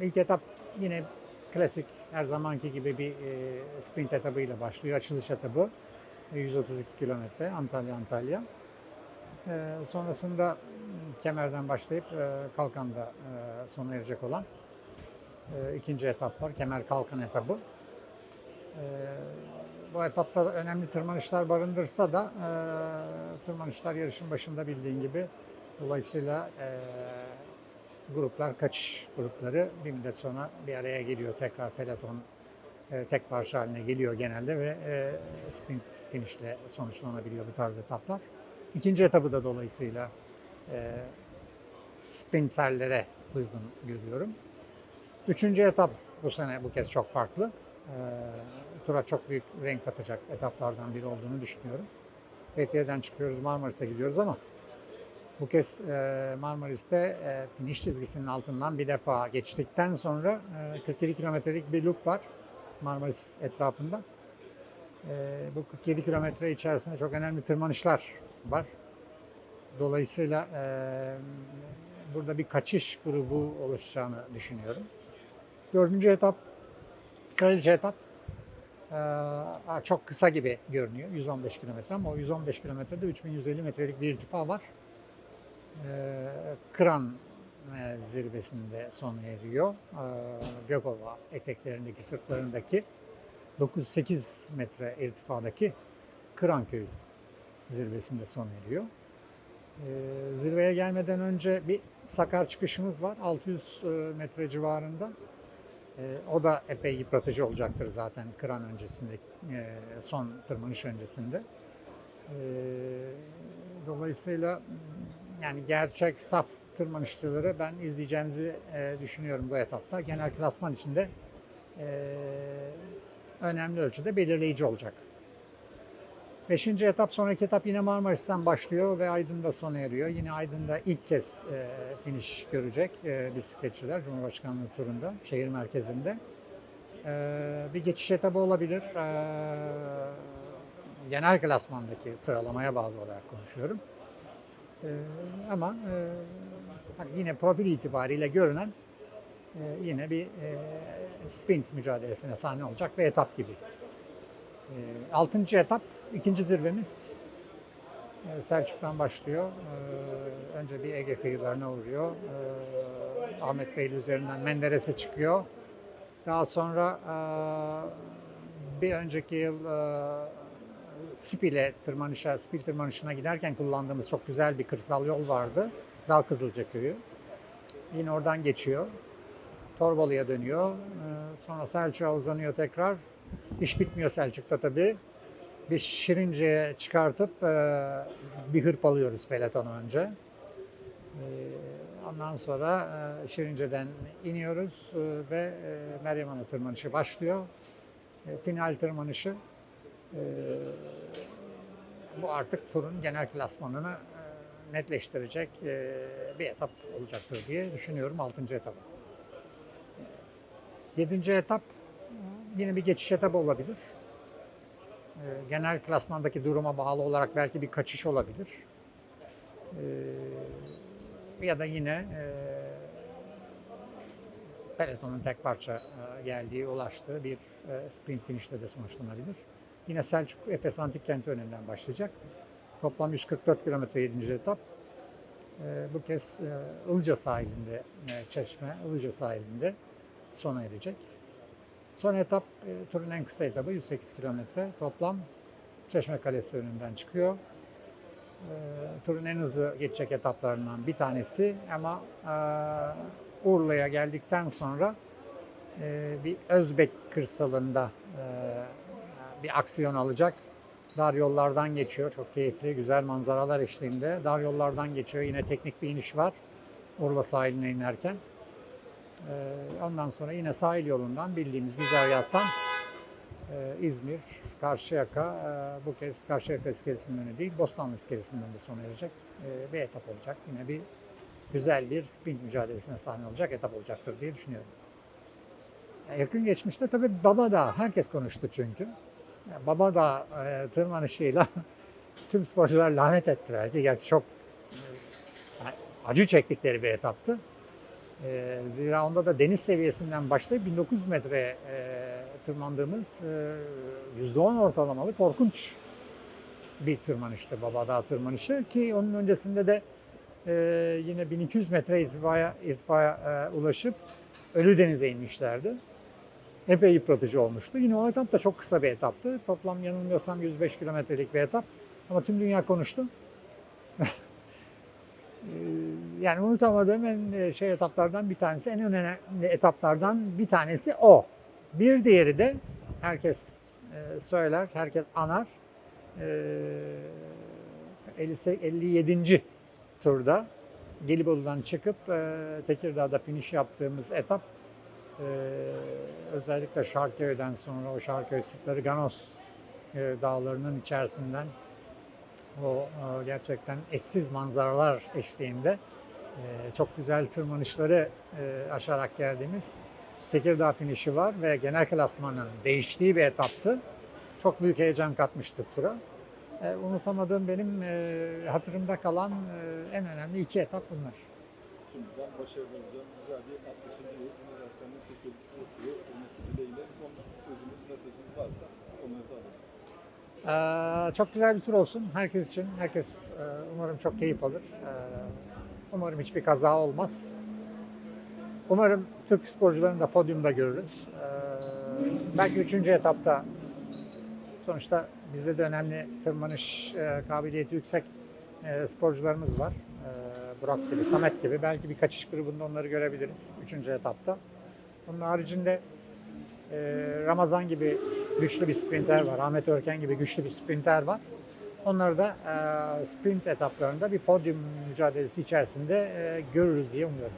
ilk etap yine klasik her zamanki gibi bir e, sprint etabıyla başlıyor. Açılış etabı. E, 132 kilometre Antalya Antalya. E, sonrasında Kemer'den başlayıp e, Kalkan'da e, sona erecek olan e, ikinci etap var. Kemer Kalkan etabı. E, bu etapta önemli tırmanışlar barındırsa da e, tırmanışlar yarışın başında bildiğin gibi dolayısıyla e, gruplar kaçış grupları bir müddet sonra bir araya geliyor tekrar peloton e, tek parça haline geliyor genelde ve e, sprint finişle sonuçlanabiliyor bu tarz etaplar. İkinci etabı da dolayısıyla e, sprinterlere uygun görüyorum. Üçüncü etap bu sene bu kez çok farklı. E, tura çok büyük renk katacak etaplardan biri olduğunu düşünüyorum. Fethiye'den çıkıyoruz Marmaris'e gidiyoruz ama bu kez e, Marmaris'te e, finish çizgisinin altından bir defa geçtikten sonra e, 47 kilometrelik bir loop var Marmaris etrafında. E, bu 47 kilometre içerisinde çok önemli tırmanışlar var. Dolayısıyla e, burada bir kaçış grubu oluşacağını düşünüyorum. Dördüncü etap, kraliçe etap. E, çok kısa gibi görünüyor, 115 kilometre ama o 115 kilometrede 3150 metrelik bir irtifa var. Ee, Kıran e, zirvesinde sona eriyor. Ee, Gökova eteklerindeki, sırtlarındaki 9-8 metre irtifadaki Kıran Köyü zirvesinde sona eriyor. Ee, Zirveye gelmeden önce bir Sakar çıkışımız var 600 e, metre civarında. O da epey yıpratıcı olacaktır zaten Kıran öncesinde, e, son tırmanış öncesinde. Dolayısıyla yani gerçek saf tırmanışçıları ben izleyeceğimizi e, düşünüyorum bu etapta. Genel klasman içinde e, önemli ölçüde belirleyici olacak. Beşinci etap, sonraki etap yine Marmaris'ten başlıyor ve Aydın'da sona eriyor. Yine Aydın'da ilk kez e, finish görecek e, bisikletçiler Cumhurbaşkanlığı turunda, şehir merkezinde. E, bir geçiş etabı olabilir. E, genel klasmandaki sıralamaya bağlı olarak konuşuyorum. Ee, ama e, hani yine profil itibariyle görünen e, yine bir e, sprint mücadelesine sahne olacak bir etap gibi. E, altıncı etap, ikinci zirvemiz e, Selçuk'tan başlıyor. E, önce bir Ege kıyılarına uğruyor. E, Ahmet Beyli üzerinden Menderes'e çıkıyor. Daha sonra e, bir önceki yıl e, Spil'e tırmanışa, Spil tırmanışına giderken kullandığımız çok güzel bir kırsal yol vardı. Dağ Kızılca Köyü. Yine oradan geçiyor. Torbalı'ya dönüyor. Ee, Sonra Selçuk'a uzanıyor tekrar. İş bitmiyor Selçuk'ta tabii. Bir Şirince'ye çıkartıp e, bir hırpalıyoruz peletonu önce. Ee, Ondan sonra e, Şirince'den iniyoruz e, ve Meryem Ana tırmanışı başlıyor. Final tırmanışı ee, bu artık turun genel klasmanını e, netleştirecek e, bir etap olacaktır diye düşünüyorum 6. etap. 7. etap e, yine bir geçiş etabı olabilir. E, Genel klasmandaki duruma bağlı olarak belki bir kaçış olabilir. E, Ya da yine pelotonun tek parça geldiği, ulaştığı bir sprint finişte de sonuçlanabilir. Yine Selçuk Efes Antik Kenti önünden başlayacak. Toplam 144 kilometre 7. etap. Ee, bu kez e, Ilıca sahilinde, e, Çeşme, Ilıca sahilinde sona erecek. Son etap e, turun en kısa etabı 108 kilometre. Toplam Çeşme Kalesi önünden çıkıyor. Ee, turun en hızlı geçecek etaplarından bir tanesi ama e, Urla'ya geldikten sonra bir Özbek kırsalında bir aksiyon alacak. Dar yollardan geçiyor. Çok keyifli, güzel manzaralar eşliğinde. Dar yollardan geçiyor. Yine teknik bir iniş var. Urla sahiline inerken. Ee, ondan sonra yine sahil yolundan bildiğimiz güzergahtan e, İzmir, Karşıyaka, e, bu kez Karşıyaka iskelesinin önü değil, Bostanlı iskelesinden de sona erecek e, bir etap olacak. Yine bir güzel bir sprint mücadelesine sahne olacak etap olacaktır diye düşünüyorum. Yakın geçmişte tabii Baba da herkes konuştu çünkü. Baba da e, tırmanışıyla tüm sporcular lanet etti belki. Gerçi çok e, acı çektikleri bir etaptı. E, zira onda da deniz seviyesinden başlayıp 1900 metreye e, tırmandığımız e, %10 ortalamalı korkunç bir tırmanıştı Baba Dağı tırmanışı ki onun öncesinde de e, yine 1200 metre irtifaya, irtifaya e, ulaşıp Ölüdeniz'e inmişlerdi. Epey yıpratıcı olmuştu. Yine o etap da çok kısa bir etaptı. Toplam yanılmıyorsam 105 kilometrelik bir etap. Ama tüm dünya konuştu. Ee, yani unutamadığım en e, şey etaplardan bir tanesi, en önemli etaplardan bir tanesi o. Bir diğeri de herkes e, söyler, herkes anar. Ee, 50 57. turda Gelibolu'dan çıkıp e, Tekirdağ'da finish yaptığımız etap e, özellikle Şarköy'den sonra o Şarköy Sıtları Ganos e, dağlarının içerisinden o e, gerçekten eşsiz manzaralar eşliğinde e, çok güzel tırmanışları e, aşarak geldiğimiz Tekirdağ finişi var ve genel klasmanın değiştiği bir etaptı. Çok büyük heyecan katmıştı tura. E, unutamadığım benim e, hatırımda kalan e, en önemli iki etap bunlar. Şimdiden başarılı hocam. Güzel bir 60. yıl Cumhurbaşkanlığı Türkiye'si oturuyor. Olması dileğiyle son sözümüz, mesajınız varsa onları da alalım. Ee, çok güzel bir tur olsun herkes için. Herkes e, umarım çok keyif alır. Ee, umarım hiçbir kaza olmaz. Umarım Türk sporcularını da podyumda görürüz. Ee, belki üçüncü etapta sonuçta bizde de önemli tırmanış e, kabiliyeti yüksek e, sporcularımız var. Burak gibi, Samet gibi. Belki bir kaçış grubunda onları görebiliriz üçüncü etapta. Onun haricinde e, Ramazan gibi güçlü bir sprinter var. Ahmet Örken gibi güçlü bir sprinter var. Onları da e, sprint etaplarında bir podyum mücadelesi içerisinde e, görürüz diye umuyorum.